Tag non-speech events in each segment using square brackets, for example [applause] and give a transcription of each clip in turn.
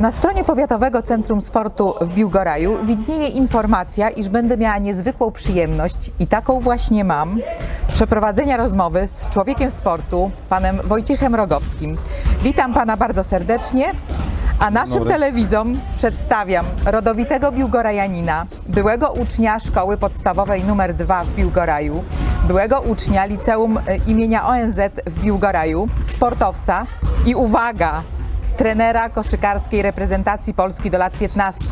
Na stronie Powiatowego Centrum Sportu w Biłgoraju widnieje informacja, iż będę miała niezwykłą przyjemność i taką właśnie mam przeprowadzenia rozmowy z człowiekiem sportu, panem Wojciechem Rogowskim. Witam pana bardzo serdecznie. A naszym telewidzom przedstawiam rodowitego Biłgorajanina, byłego ucznia szkoły podstawowej nr 2 w Biłgoraju, byłego ucznia liceum e, imienia ONZ w Biłgoraju, sportowca i uwaga, trenera koszykarskiej reprezentacji Polski do lat 15.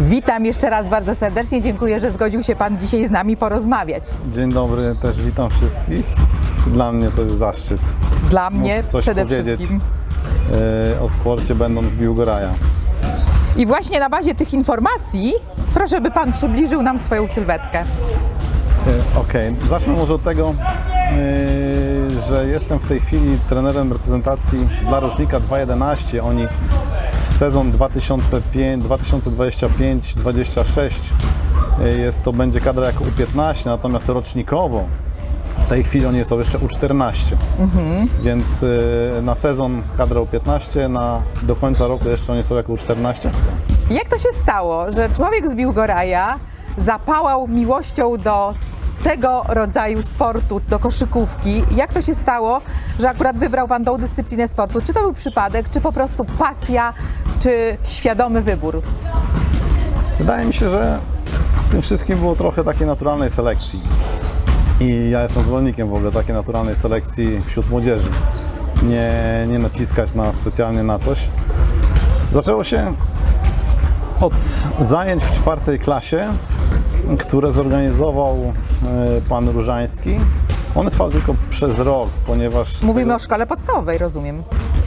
Witam jeszcze raz bardzo serdecznie, dziękuję, że zgodził się Pan dzisiaj z nami porozmawiać. Dzień dobry, też witam wszystkich. Dla mnie to jest zaszczyt Dla mnie móc coś przede powiedzieć wszystkim. e, o sporcie będąc z Biłgoraja. I właśnie na bazie tych informacji proszę, by Pan przybliżył nam swoją sylwetkę. E, Okej, zacznę może od tego, e, że jestem w tej chwili trenerem reprezentacji dla rocznika 2.11. Oni w sezon 2005 2025-26 e, jest to będzie kadra jako U15, natomiast rocznikowo w tej chwili oni są jeszcze U14. Więc e, na sezon kadra U15, na, do końca roku jeszcze oni są jako U14. Jak to się stało, że człowiek z Biłgoraja zapałał miłością do tego rodzaju sportu, do koszykówki? Jak to się stało, że akurat wybrał Pan tą dyscyplinę sportu? Czy to był przypadek, czy po prostu pasja, czy świadomy wybór? Wydaje mi się, że w tym wszystkim było trochę takiej naturalnej selekcji. I ja jestem zwolennikiem w ogóle takiej naturalnej selekcji wśród młodzieży. Nie, nie naciskać na specjalnie na coś. Zaczęło się od zajęć w czwartej klasie, które zorganizował e, pan Różański. One trwały tylko przez rok, ponieważ... Mówimy tego- o szkole podstawowej, rozumiem.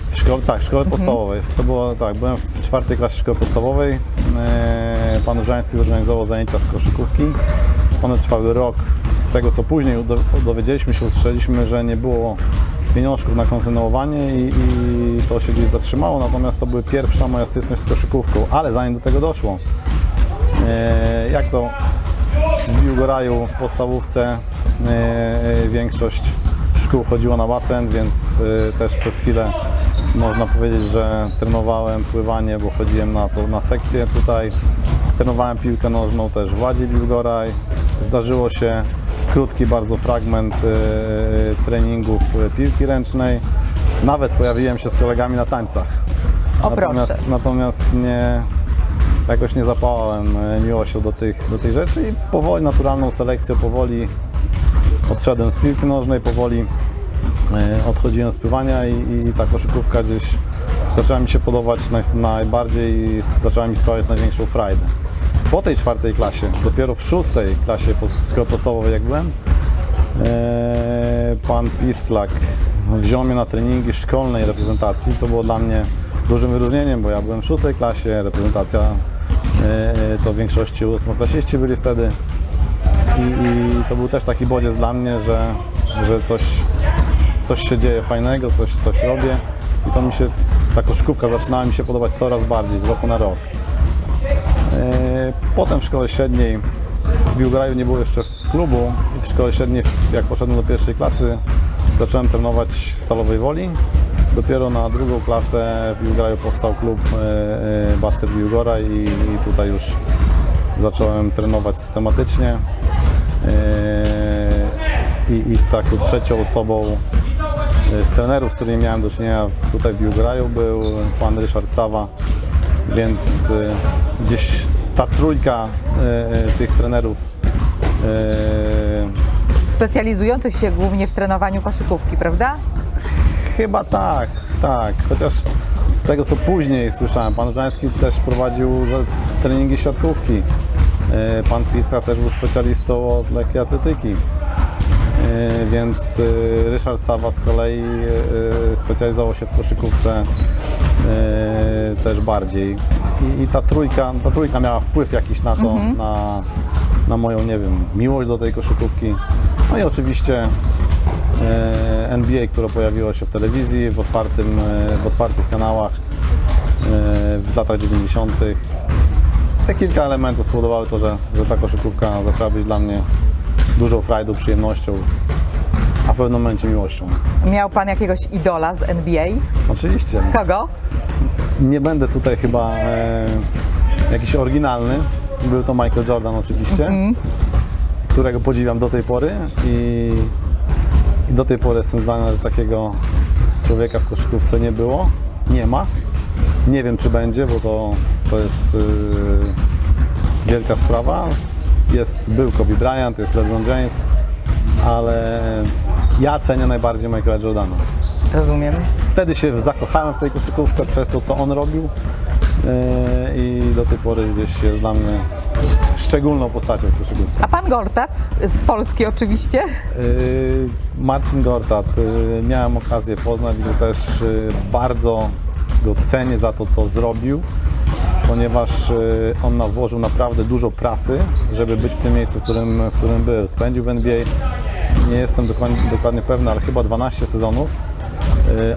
w szkole, tak, w szkole podstawowej. To było tak, byłem w czwartej klasie szkoły podstawowej. E, Pan Różański zorganizował zajęcia z koszykówki. One trwały rok. Z tego co później dowiedzieliśmy się, usłyszeliśmy, że nie było pieniążków na kontynuowanie i, i to się gdzieś zatrzymało. Natomiast to była pierwsza moja styczność z koszykówką. Ale zanim do tego doszło, e, jak to w Biłgoraju w podstawówce e, większość szkół chodziło na basen, więc e, też przez chwilę można powiedzieć, że trenowałem pływanie, bo chodziłem na to na sekcję tutaj. Trenowałem piłkę nożną też w Ładzie Biłgoraj. Zdarzyło się krótki bardzo fragment e, treningów e, piłki ręcznej. Nawet pojawiłem się z kolegami na tańcach. O, natomiast, natomiast nie, jakoś nie zapałem e, miłością do tych, do tych rzeczy i powoli, naturalną selekcją, powoli odszedłem z piłki nożnej, powoli e, odchodziłem z pływania i, i ta koszykówka gdzieś zaczęła mi się podobać naj, najbardziej i zaczęła mi sprawiać największą frajdę. Po tej czwartej klasie, dopiero w szóstej klasie podstawowej jak byłem, e, pan Pisklak wziął mnie na treningi szkolnej reprezentacji, co było dla mnie dużym wyróżnieniem, bo ja byłem w szóstej klasie, reprezentacja e, to w większości ósmoklasiści byli wtedy i, i to był też taki bodziec dla mnie, że, że coś, coś się dzieje fajnego, coś, coś robię i to mi się, ta koszykówka zaczynała mi się podobać coraz bardziej z roku na rok. E, Potem w szkole średniej w Biłgoraju nie było jeszcze klubu i w szkole średniej, jak poszedłem do pierwszej klasy, zacząłem trenować w Stalowej Woli. Dopiero na drugą klasę w Biłgoraju powstał klub e, e, Basket Biłgora i, tutaj już zacząłem trenować systematycznie. E, I, I taką trzecią osobą z trenerów, z którymi miałem do czynienia tutaj w Biłgoraju był pan Ryszard Sawa, więc gdzieś ta trójka tych trenerów Specjalizujących się głównie w trenowaniu koszykówki, prawda? Chyba tak, tak. Chociaż z tego co później słyszałem, pan Żański też prowadził treningi siatkówki. E, Pan Pistra też był specjalistą od lekkiej atletyki. E, Więc e, Ryszard Sawa z kolei specjalizował się w koszykówce też bardziej. I, ta trójka, ta trójka miała wpływ jakiś na to, na, na moją, nie wiem, miłość do tej koszykówki. No i oczywiście NBA, które pojawiło się w telewizji, w, otwartym, e, w otwartych kanałach e, w latach 90. Te kilka elementów spowodowały to, że, że ta koszykówka zaczęła być dla mnie dużą frajdą, przyjemnością, a w pewnym momencie miłością. Miał Pan jakiegoś idola z NBA? Oczywiście. Kogo? nie będę tutaj chyba e, jakiś oryginalny. Był to Michael Jordan oczywiście, którego podziwiam do tej pory i, i do tej pory jestem zdania, że takiego człowieka w koszykówce nie było, nie ma. Nie wiem czy będzie, bo to, to jest y, wielka sprawa. Jest, był Kobe Bryant, jest LeBron James, ale ja cenię najbardziej Michaela Jordana. Rozumiem. Wtedy się zakochałem w tej koszykówce przez to, co on robił yy, i do tej pory gdzieś jest dla mnie szczególną postacią w koszykówce. A pan Gortat, z Polski oczywiście. Yy, Marcin Gortat, yy, miałem okazję poznać go też, yy, bardzo go cenię za to, co zrobił, ponieważ on włożył naprawdę dużo pracy, żeby być w tym miejscu, w którym, w którym był. Spędził w NBA, nie jestem dokładnie, dokładnie pewny, ale chyba 12 sezonów.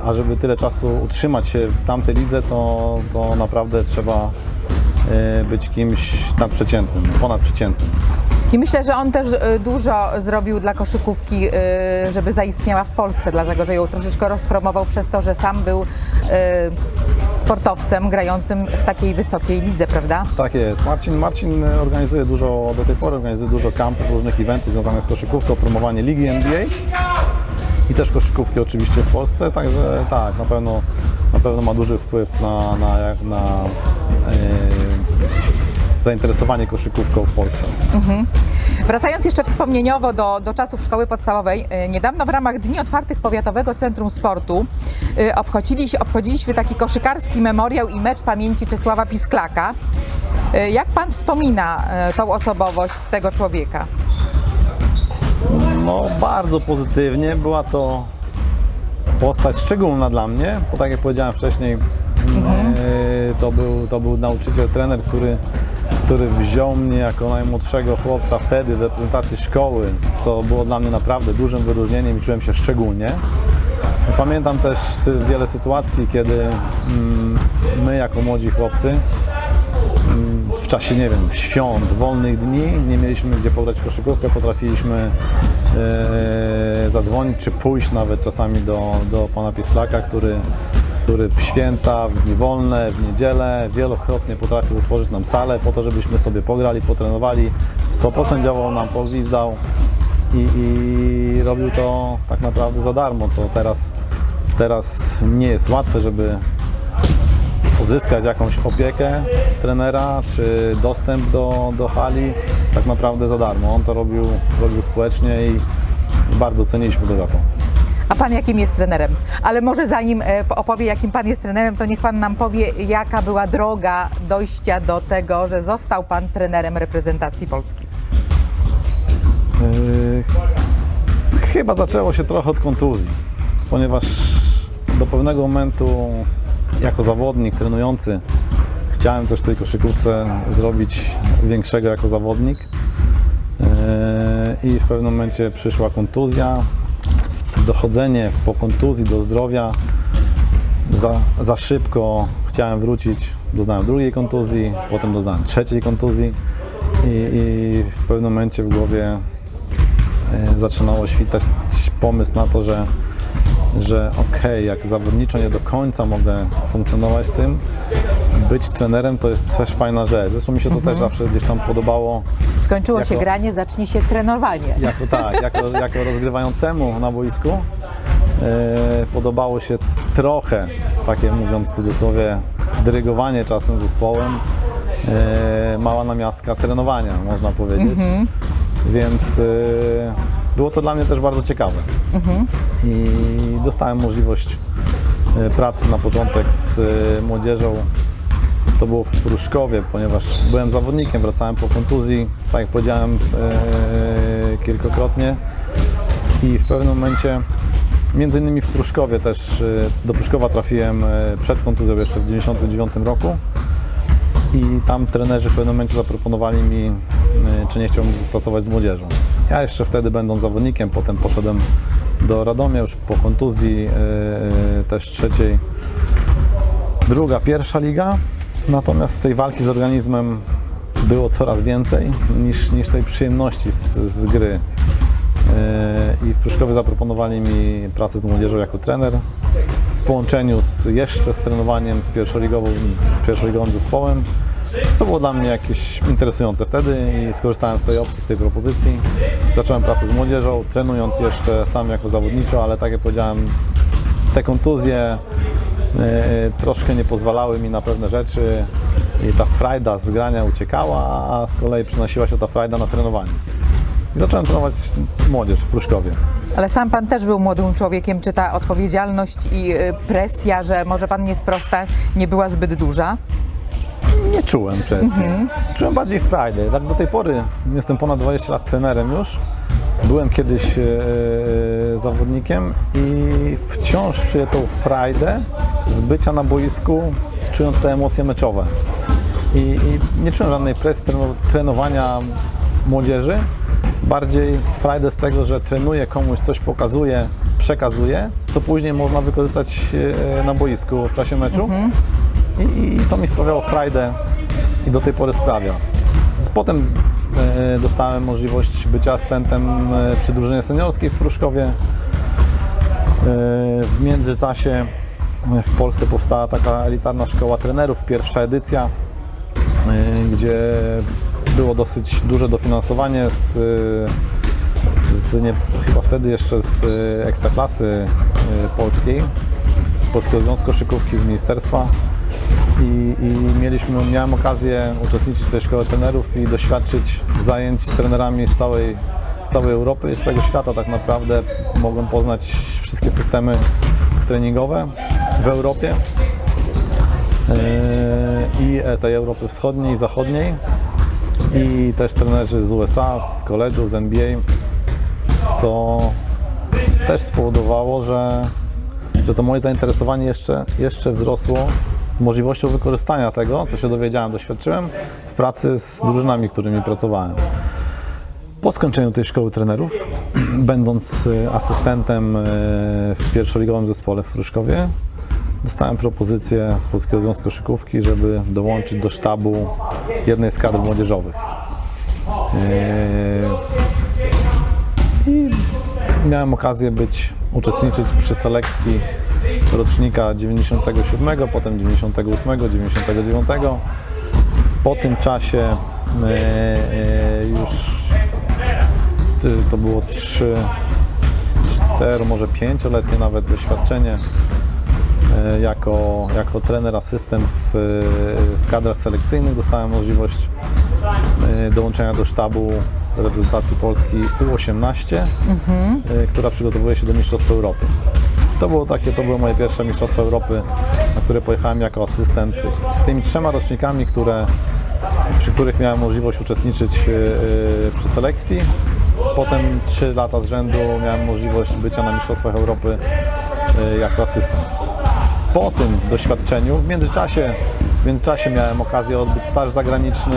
A żeby tyle czasu utrzymać się w tamtej lidze, to, to naprawdę trzeba być kimś nadprzeciętnym, ponadprzeciętnym. I myślę, że on też y, dużo zrobił dla koszykówki, y, żeby zaistniała w Polsce, dlatego że ją troszeczkę rozpromował przez to, że sam był sportowcem grającym w takiej wysokiej lidze, prawda? Tak jest. Marcin, Marcin organizuje dużo, do tej pory organizuje dużo kampów, różnych eventów związanych z koszykówką, promowanie ligi NBA i też koszykówki oczywiście w Polsce, także tak, na pewno, na pewno ma duży wpływ na, na, na e, zainteresowanie koszykówką w Polsce. Wracając jeszcze wspomnieniowo do, do czasów szkoły podstawowej, y, niedawno w ramach Dni Otwartych Powiatowego Centrum Sportu y, obchodziliśmy, obchodziliśmy taki koszykarski memoriał i mecz pamięci Czesława Pisklaka. Jak pan wspomina tą osobowość tego człowieka? No bardzo pozytywnie, była to postać szczególna dla mnie, bo tak jak powiedziałem wcześniej, e, to, był, to był nauczyciel, trener, który, który wziął mnie jako najmłodszego chłopca wtedy w reprezentacji szkoły, co było dla mnie naprawdę dużym wyróżnieniem i czułem się szczególnie. Pamiętam też wiele sytuacji, kiedy mm, my jako młodzi chłopcy w czasie, nie wiem, świąt, wolnych dni, nie mieliśmy gdzie pograć w koszykówkę, potrafiliśmy zadzwonić czy pójść nawet czasami do, do pana Pisklaka, który, który w święta, w dni wolne, w niedzielę wielokrotnie potrafił utworzyć nam salę po to, żebyśmy sobie pograli, potrenowali, posędziował nam, pogwizdał i, i robił to tak naprawdę za darmo, co teraz, teraz nie jest łatwe, żeby uzyskać jakąś opiekę trenera czy dostęp do, do hali tak naprawdę za darmo. On to robił, robił społecznie i bardzo ceniliśmy go za to. A pan jakim jest trenerem? Ale może zanim e, opowie, jakim pan jest trenerem, to niech pan nam powie, jaka była droga dojścia do tego, że został pan trenerem reprezentacji Polski. Yy, chyba zaczęło się trochę od kontuzji, ponieważ do pewnego momentu jako zawodnik trenujący chciałem coś w tej koszykówce zrobić większego jako zawodnik Yy, i w pewnym momencie przyszła kontuzja. Dochodzenie po kontuzji do zdrowia za, za szybko chciałem wrócić, doznałem drugiej kontuzji, potem doznałem trzeciej kontuzji i, i w pewnym momencie w głowie e, zaczynało świtać pomysł na to, że, że okej, jak zawodniczo nie do końca mogę funkcjonować tym, być trenerem to jest też fajna rzecz. Zresztą mi się to też zawsze gdzieś tam podobało Skończyło się Jako- granie, zacznie się trenowanie. jako tak, jako, [laughs] jako rozgrywającemu na boisku e, podobało się trochę, takie mówiąc w cudzysłowie, dyrygowanie czasem zespołem, e, mała namiastka trenowania, można powiedzieć. Więc e, było to dla mnie też bardzo ciekawe. I dostałem możliwość e, pracy na początek z e, młodzieżą to było w Pruszkowie, ponieważ byłem zawodnikiem, wracałem po kontuzji, tak jak powiedziałem e, kilkakrotnie i w pewnym momencie, między innymi w Pruszkowie też, e, do Pruszkowa trafiłem przed kontuzją jeszcze w 1999 roku i tam trenerzy w pewnym momencie zaproponowali mi, czy nie chciałbym pracować z młodzieżą. Ja jeszcze wtedy będąc zawodnikiem, potem poszedłem do Radomia już po kontuzji e, też trzeciej druga, pierwsza liga. Natomiast tej walki z organizmem było coraz więcej niż, niż tej przyjemności z, z gry. Yy, i w Pruszkowie zaproponowali mi pracę z młodzieżą jako trener w połączeniu z, jeszcze z trenowaniem z pierwszoligową, pierwszoligowym zespołem, co było dla mnie jakieś interesujące wtedy i skorzystałem z tej opcji, z tej propozycji. Zacząłem pracę z młodzieżą, trenując jeszcze sam jako zawodniczo, ale tak jak powiedziałem, te kontuzje e, troszkę nie pozwalały mi na pewne rzeczy i ta frajda z grania uciekała, a z kolei przynosiła się ta frajda na trenowanie. I zacząłem trenować młodzież w Pruszkowie. Ale sam pan też był młodym człowiekiem. Czy ta odpowiedzialność i y, presja, że może pan nie sprosta, nie była zbyt duża? Nie czułem presji. Czułem bardziej frajdę. Tak do tej pory jestem ponad 20 lat trenerem już. Byłem kiedyś e, e, zawodnikiem i wciąż czuję tą frajdę z bycia na boisku, czując te emocje meczowe. I, i nie czułem żadnej presji treno- trenowania młodzieży. Bardziej frajdę z tego, że trenuję komuś, coś pokazuję, przekazuję, co później można wykorzystać e, na boisku w czasie meczu. I, I to mi sprawiało frajdę i do tej pory sprawia. Potem e, dostałem możliwość bycia asystentem e, przy drużynie seniorskiej w Pruszkowie. E, w międzyczasie w Polsce powstała taka elitarna szkoła trenerów, pierwsza edycja, gdzie było dosyć duże dofinansowanie z, z nie, chyba wtedy jeszcze z ekstraklasy polskiej, Polskiego Związku Koszykówki z ministerstwa i, i mieliśmy, miałem okazję uczestniczyć w tej szkole trenerów i doświadczyć zajęć z trenerami z całej, z całej Europy i z całego świata tak naprawdę. Mogłem poznać wszystkie systemy treningowe w Europie Yy, i e, tej Europy Wschodniej i Zachodniej i też trenerzy z USA, z college'u, z NBA, co też spowodowało, że, że to moje zainteresowanie jeszcze, jeszcze wzrosło możliwością wykorzystania tego, co się dowiedziałem, doświadczyłem w pracy z drużynami, którymi pracowałem. Po skończeniu tej szkoły trenerów, [clears throat] będąc y, asystentem y, w pierwszoligowym zespole w Pruszkowie, dostałem propozycję z Polskiego Związku Koszykówki, żeby dołączyć do sztabu jednej z kadr młodzieżowych. Yy, I miałem okazję być, uczestniczyć przy selekcji rocznika 97, potem 98, 99. Po tym czasie e, e, już to było 3, 4, może 5-letnie nawet doświadczenie e, jako, jako trener, asystent w, w kadrach selekcyjnych. Dostałem możliwość dołączenia do sztabu reprezentacji Polski U18, e, która przygotowuje się do Mistrzostw Europy. To było takie, to były moje pierwsze Mistrzostwa Europy, na które pojechałem jako asystent z tymi trzema rocznikami, które, przy których miałem możliwość uczestniczyć e, e, przy selekcji. Potem trzy lata z rzędu miałem możliwość bycia na Mistrzostwach Europy e, jako asystent po tym doświadczeniu, w międzyczasie, w międzyczasie miałem okazję odbyć staż zagraniczny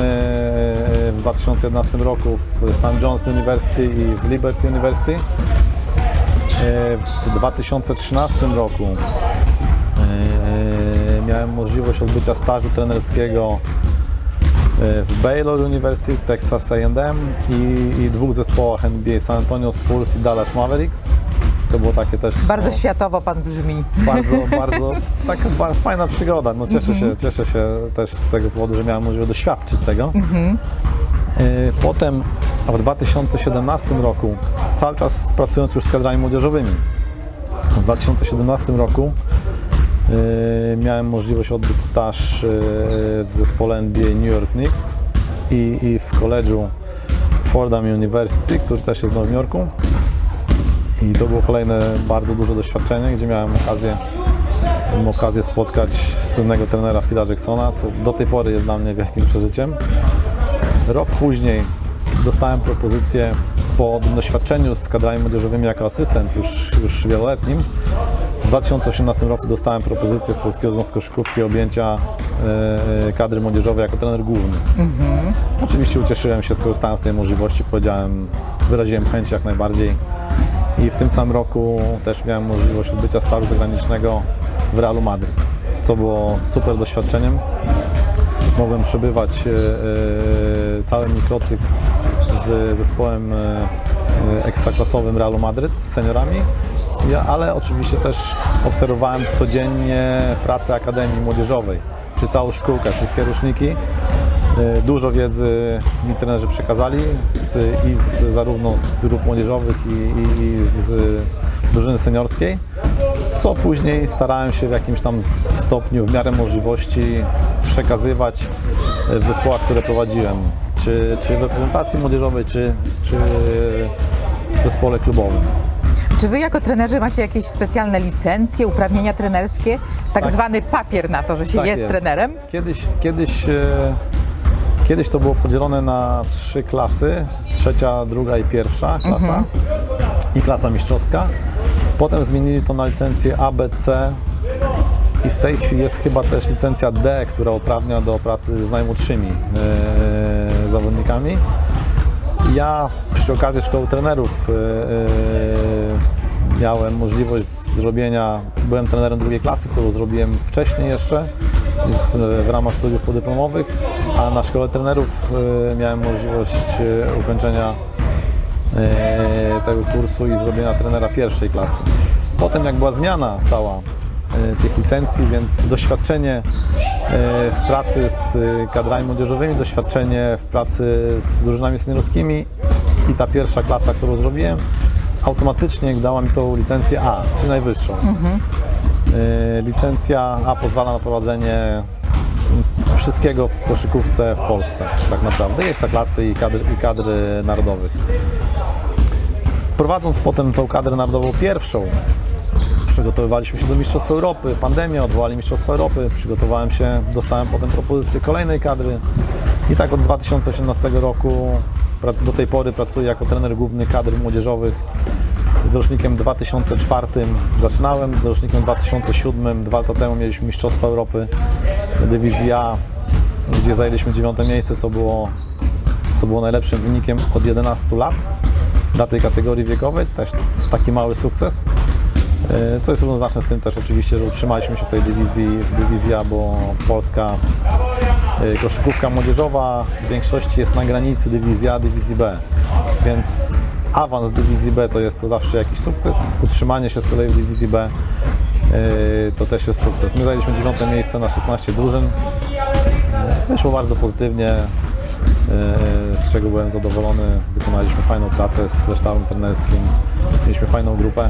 w 2011 roku w St. John's University i w Liberty University. E, W 2013 roku e, miałem możliwość odbycia stażu trenerskiego e, w Baylor University, Texas A&M i, i dwóch zespołach NBA San Antonio Spurs i Dallas Mavericks. To było takie też Bardzo no, światowo pan brzmi. bardzo, [laughs] bardzo taka ba- fajna przygoda. No cieszę, się, cieszę się też z tego powodu, że miałem możliwość doświadczyć tego. Y, Potem w 2017 roku, cały czas pracując już z kadrami młodzieżowymi, w 2017 roku y, miałem możliwość odbyć staż y, w zespole NBA New York Knicks i, i w koledżu Fordham University, który też jest w Nowym Jorku. I to było kolejne bardzo duże doświadczenie, gdzie miałem okazję, miałem okazję spotkać słynnego trenera Phila Jacksona, co do tej pory jest dla mnie wielkim przeżyciem. Rok później dostałem propozycję po doświadczeniu z kadrami młodzieżowymi jako asystent już, już wieloletnim. W 2018 roku dostałem propozycję z Polskiego Związku Koszykówki objęcia e, kadry młodzieżowej jako trener główny. Oczywiście ucieszyłem się, skorzystałem z tej możliwości, powiedziałem, wyraziłem chęć jak najbardziej. I w tym samym roku też miałem możliwość odbycia stażu zagranicznego w Realu Madryt, co było super doświadczeniem. Mogłem przebywać e, e, cały mikrocykl z zespołem e, ekstraklasowym Realu Madryt z seniorami, ale oczywiście też obserwowałem codziennie pracę Akademii Młodzieżowej, czy całą szkółkę, wszystkie roczniki. Dużo wiedzy mi trenerzy przekazali z, i z, zarówno z grup młodzieżowych i, i, i z, z drużyny seniorskiej, co później starałem się w jakimś tam stopniu, w miarę możliwości przekazywać w zespołach, które prowadziłem, czy, czy w reprezentacji młodzieżowej, czy, czy w zespole klubowym. Czy wy jako trenerzy macie jakieś specjalne licencje, uprawnienia trenerskie, tak, Tak. zwany papier na to, że się Tak jest, jest. trenerem? Kiedyś, kiedyś, e, kiedyś to było podzielone na trzy klasy, trzecia, druga i pierwsza klasa i klasa mistrzowska. Potem zmienili to na licencję A, B, C i w tej chwili jest chyba też licencja D, która uprawnia do pracy z najmłodszymi e, zawodnikami. Ja przy okazji szkoły trenerów e, miałem możliwość zrobienia, byłem trenerem drugiej klasy, którą zrobiłem wcześniej jeszcze w, w ramach studiów podyplomowych, a na szkole trenerów e, miałem możliwość e, ukończenia tego kursu i zrobienia trenera pierwszej klasy. Potem jak była zmiana cała e, tych licencji, więc doświadczenie e, w pracy z e, kadrami młodzieżowymi, doświadczenie w pracy z drużynami seniorskimi i ta pierwsza klasa, którą zrobiłem, automatycznie dała mi tą licencję A, czyli najwyższą. E, Licencja A pozwala na prowadzenie wszystkiego w koszykówce w Polsce, tak naprawdę. Jest ta klasy i kadry, i kadry narodowych. Prowadząc potem tą kadrę narodową pierwszą, przygotowywaliśmy się do Mistrzostw Europy, pandemia, odwołali Mistrzostwa Europy, przygotowałem się, dostałem potem propozycję kolejnej kadry i tak od 2018 roku do tej pory pracuję jako trener główny kadr młodzieżowych. Z rocznikiem 2004 zaczynałem, z rocznikiem 2007, dwa lata temu mieliśmy Mistrzostwa Europy Dywizji A, gdzie zajęliśmy dziewiąte miejsce, co było, co było najlepszym wynikiem od 11 lat dla tej kategorii wiekowej, też taki mały sukces. E, Co jest równoznaczne z tym też oczywiście, że utrzymaliśmy się w tej dywizji, dywizji A, bo polska e, koszykówka młodzieżowa w większości jest na granicy dywizji A, dywizji B, więc awans dywizji B to jest to zawsze jakiś sukces, utrzymanie się z kolei w dywizji B e, to też jest sukces. My zajęliśmy dziewiąte miejsce na 16 drużyn, wyszło bardzo pozytywnie, e, z czego byłem zadowolony. Wykonaliśmy fajną pracę ze sztabem trenerskim, mieliśmy fajną grupę.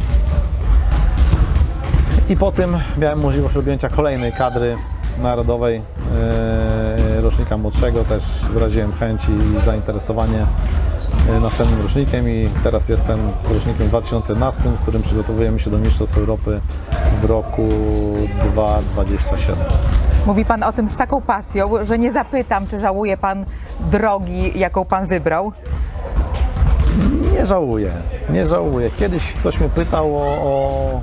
I po tym miałem możliwość objęcia kolejnej kadry narodowej e, rocznika młodszego. Też wyraziłem chęć i zainteresowanie e, następnym rocznikiem i teraz jestem rocznikiem 2011, z którym przygotowujemy się do Mistrzostw Europy w roku 2027. Mówi Pan o tym z taką pasją, że nie zapytam, czy żałuje Pan drogi, jaką Pan wybrał. Nie żałuję, nie żałuję. Kiedyś ktoś mnie pytał o, o,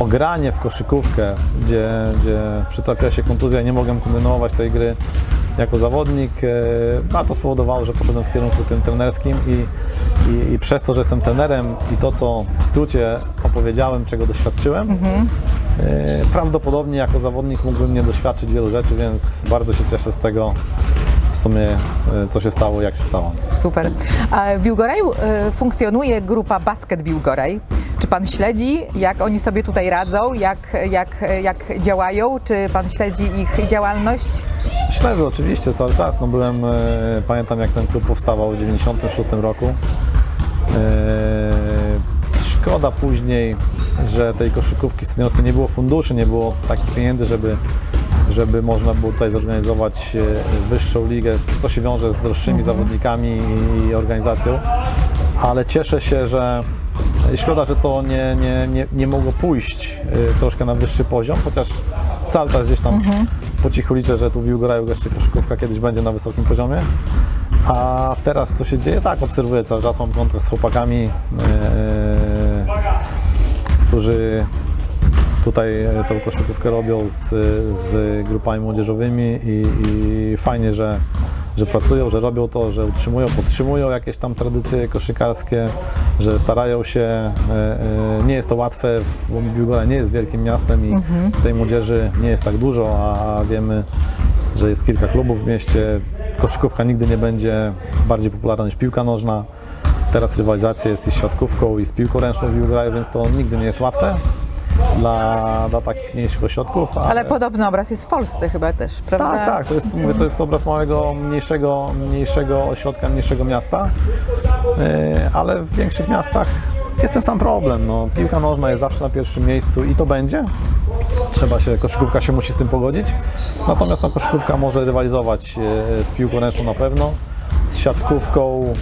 o granie w koszykówkę, gdzie, gdzie przytrafiła się kontuzja i nie mogłem kontynuować tej gry jako zawodnik. E, A to spowodowało, że poszedłem w kierunku tym trenerskim i, i, i przez to, że jestem trenerem i to, co w skrócie opowiedziałem, czego doświadczyłem, e, prawdopodobnie jako zawodnik mógłbym nie doświadczyć wielu rzeczy, więc bardzo się cieszę z tego w sumie, e, co się stało, jak się stało. Super. W Biłgoraju funkcjonuje grupa Basket Biłgoraj. Czy Pan śledzi, jak oni sobie tutaj radzą, jak, jak, jak działają? Czy Pan śledzi ich działalność? Śledzę oczywiście cały czas. No byłem, e, pamiętam jak ten klub powstawał w 1996 roku. E, szkoda później, że tej koszykówki seniorskiej nie było funduszy, nie było takich pieniędzy, żeby, żeby można było tutaj zorganizować e, wyższą ligę, co się wiąże z droższymi zawodnikami i organizacją. Ale cieszę się, że szkoda, że to nie, nie, nie, nie mogło pójść e, troszkę na wyższy poziom, chociaż cały czas gdzieś tam po cichu liczę, że tu w Biłgoraju jeszcze koszykówka kiedyś będzie na wysokim poziomie. A teraz co się dzieje? Tak, obserwuję cały czas, mam kontakt z chłopakami, e, którzy tutaj e, tą koszykówkę robią z, z grupami młodzieżowymi i, i fajnie, że, że pracują, że robią to, że utrzymują, podtrzymują jakieś tam tradycje koszykarskie, że starają się. e, e, Nie jest to łatwe, bo Biłgora nie jest wielkim miastem i tej młodzieży nie jest tak dużo, a wiemy, że jest kilka klubów w mieście. Koszykówka nigdy nie będzie bardziej popularna niż piłka nożna. Teraz rywalizacja jest i z siatkówką, i z piłką ręczną w Biłgoraju, więc to nigdy nie jest łatwe dla, dla takich mniejszych ośrodków. Ale podobny obraz jest w Polsce chyba też, prawda? Tak, tak, to jest, mówię, to jest obraz małego, mniejszego, mniejszego ośrodka, mniejszego miasta, Yy, ale w większych miastach jest ten sam problem. No, piłka nożna jest zawsze na pierwszym miejscu i to będzie. Trzeba się, koszykówka się musi z tym pogodzić. Natomiast no, koszykówka może rywalizować yy, z piłką ręczną na pewno, z siatkówką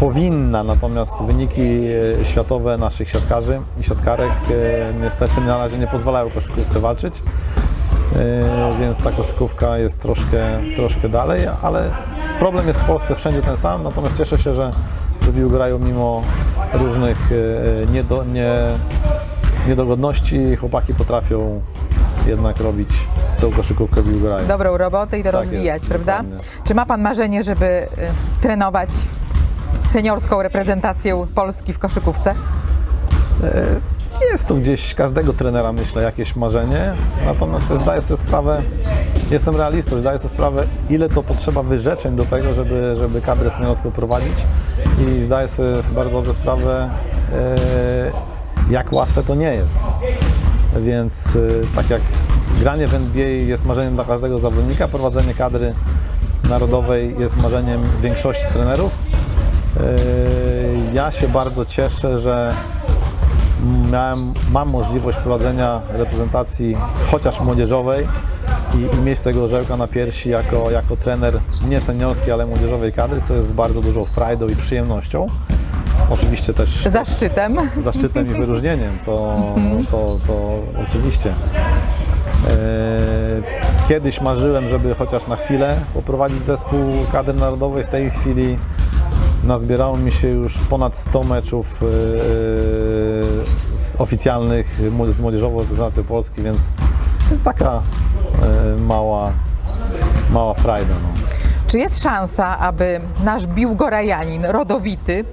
powinna, natomiast wyniki e, światowe naszych siatkarzy i siatkarek e, niestety na razie nie pozwalają koszykówce walczyć. E, Więc ta koszykówka jest troszkę, troszkę dalej, ale problem jest w Polsce wszędzie ten sam, natomiast cieszę się, że, że w Biłgoraju mimo różnych niedo, nie, niedogodności chłopaki potrafią jednak robić tą koszykówkę w Biłgoraju. Dobrą robotę i to Tak rozwijać, jest, prawda? dokładnie. Czy ma Pan marzenie, żeby y, trenować seniorską reprezentację Polski w koszykówce? Jest to gdzieś każdego trenera, myślę, jakieś marzenie, natomiast też zdaję sobie sprawę, jestem realistą, zdaję sobie sprawę, ile to potrzeba wyrzeczeń do tego, żeby, żeby kadrę seniorską prowadzić i zdaję sobie bardzo dobrze sprawę, e, jak łatwe to nie jest. Więc e, tak jak granie w NBA jest marzeniem dla każdego zawodnika, prowadzenie kadry narodowej jest marzeniem większości trenerów. E, Ja się bardzo cieszę, że miałem, mam możliwość prowadzenia reprezentacji chociaż młodzieżowej i, i mieć tego orzełka na piersi jako, jako trener nie seniorskiej, ale młodzieżowej kadry, co jest bardzo dużą frajdą i przyjemnością. Oczywiście też Zaszczytem. zaszczytem i [laughs] wyróżnieniem, to, to, to oczywiście. E, Kiedyś marzyłem, żeby chociaż na chwilę poprowadzić zespół kadry narodowej. W tej chwili nazbierało mi się już ponad 100 meczów e, z oficjalnych z młodzieżową reprezentacją Polski, więc jest taka e, mała, mała frajda. No. Czy jest szansa, aby nasz biłgorajanin rodowity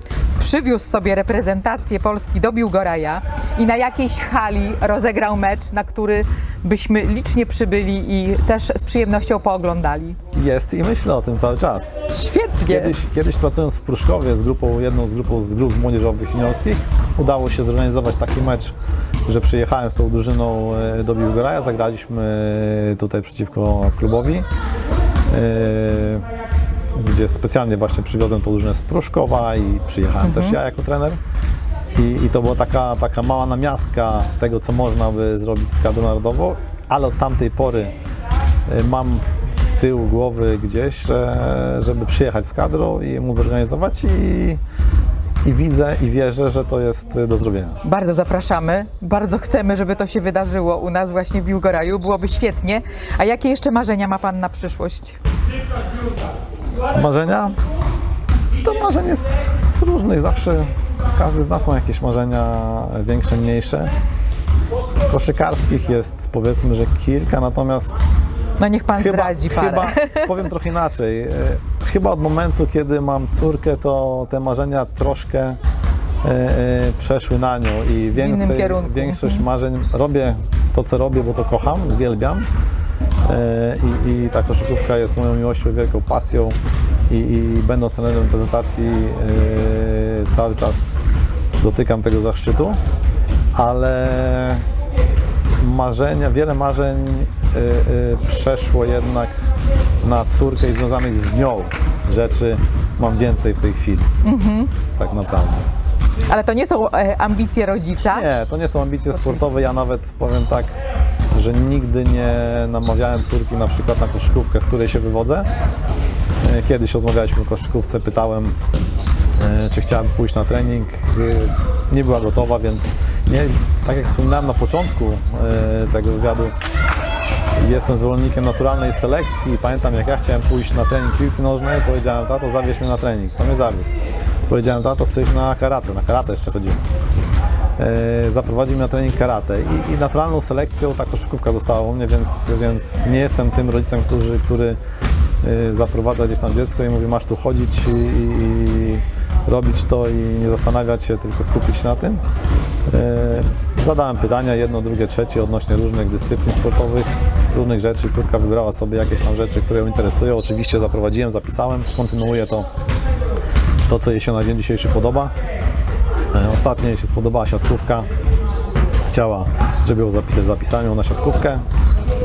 przywiózł sobie reprezentację Polski do Biłgoraja i na jakiejś hali rozegrał mecz, na który byśmy licznie przybyli i też z przyjemnością pooglądali? Jest i myślę o tym cały czas. Świetnie! Kiedyś, kiedyś pracując w Pruszkowie z grupą, jedną z grupą z grup młodzieżowych juniorskich, udało się zorganizować taki mecz, że przyjechałem z tą drużyną e, do Biłgoraja, zagraliśmy tutaj przeciwko klubowi, e, gdzie specjalnie właśnie przywiozłem tą drużynę z Pruszkowa i przyjechałem też ja jako trener. I, I to była taka, taka mała namiastka tego, co można by zrobić z kadrą narodową, ale od tamtej pory y, mam z tyłu głowy gdzieś, że, żeby przyjechać z kadrą i móc zorganizować i, i widzę i wierzę, że to jest do zrobienia. Bardzo zapraszamy, bardzo chcemy, żeby to się wydarzyło u nas właśnie w Biłgoraju, byłoby świetnie. A jakie jeszcze marzenia ma Pan na przyszłość? Marzenia? To marzeń jest z różnych, zawsze każdy z nas ma jakieś marzenia większe, mniejsze. Koszykarskich jest powiedzmy, że kilka, natomiast No niech Pan zdradzi parę. Chyba, [laughs] powiem trochę inaczej. E, Chyba od momentu, kiedy mam córkę, to te marzenia troszkę e, e, przeszły na nią i więcej, kierunku. Mhm. większość marzeń robię to, co robię, bo to kocham, uwielbiam. E, I, I ta koszykówka jest moją miłością, wielką pasją i, i będąc trenerem reprezentacji e, cały czas dotykam tego zaszczytu, ale marzenia, wiele marzeń y, przeszło jednak na córkę i związanych z nią rzeczy mam więcej w tej chwili. Tak naprawdę. Ale to nie są e, ambicje rodzica. Nie, to nie są ambicje sportowe. Ja nawet powiem tak, że nigdy nie namawiałem córki na przykład na koszykówkę, z której się wywodzę. E, Kiedyś rozmawialiśmy o koszykówce, pytałem, e, czy chciałem pójść na trening. E, Nie była gotowa, więc nie, tak jak wspominałem na początku tego wywiadu, jestem zwolennikiem naturalnej selekcji. Pamiętam, jak ja chciałem pójść na trening piłki nożnej, powiedziałem, tato, zawieź mnie na trening. To mnie zawiózł. Powiedziałem, tato, chcę na karate. Na karate jeszcze chodzimy e, zaprowadził mnie na trening karate i, i naturalną selekcją ta koszykówka została u mnie, więc, więc nie jestem tym rodzicem, który, który e, zaprowadza gdzieś tam dziecko i mówi masz tu chodzić i, i, i robić to i nie zastanawiać się, tylko skupić się na tym. E, zadałem pytania, jedno, drugie, trzecie odnośnie różnych dyscyplin sportowych, różnych rzeczy. Córka wybrała sobie jakieś tam rzeczy, które ją interesują. Oczywiście zaprowadziłem, zapisałem, kontynuuję to to, co jej się na dzień dzisiejszy podoba. E, Ostatnio jej się spodobała siatkówka. Chciała, żeby ją zapisać, zapisałem ją na siatkówkę,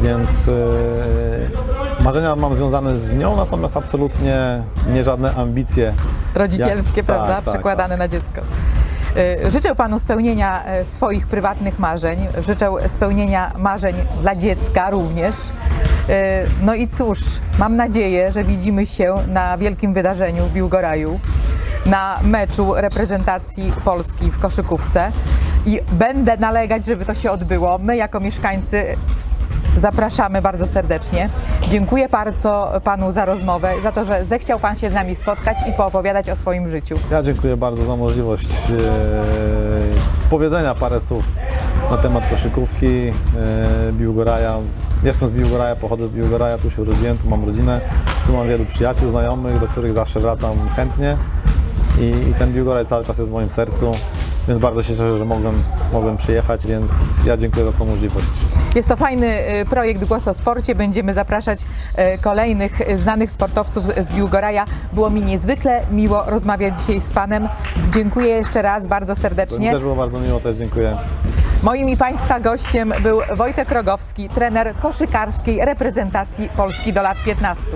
więc e, marzenia mam związane z nią, natomiast absolutnie nie żadne ambicje Rodzicielskie, Jak- prawda? tak, tak, Przekładane na dziecko. Y, Życzę Panu spełnienia e, swoich prywatnych marzeń. Życzę spełnienia marzeń dla dziecka również. No i cóż, mam nadzieję, że widzimy się na wielkim wydarzeniu w Biłgoraju, na meczu reprezentacji Polski w koszykówce i będę nalegać, żeby to się odbyło. My jako mieszkańcy Zapraszamy bardzo serdecznie. Dziękuję bardzo Panu za rozmowę, za to, że zechciał Pan się z nami spotkać i poopowiadać o swoim życiu. Ja dziękuję bardzo za możliwość e, powiedzenia parę słów na temat koszykówki e, Biłgoraja. Jestem z Biłgoraja, pochodzę z Biłgoraja, tu się urodziłem, tu mam rodzinę, tu mam wielu przyjaciół, znajomych, do których zawsze wracam chętnie i, i ten Biłgoraj cały czas jest w moim sercu, więc bardzo się cieszę, że mogłem, mogłem przyjechać, więc ja dziękuję za tą możliwość. Jest to fajny y, projekt Głos o Sporcie. Będziemy zapraszać y, kolejnych znanych sportowców z Biłgoraja. Było mi niezwykle miło rozmawiać dzisiaj z Panem. Dziękuję jeszcze raz bardzo Mi serdecznie. też było bardzo miło, też dziękuję. Moim i Państwa gościem był Wojtek Rogowski, trener koszykarskiej reprezentacji Polski do lat 15.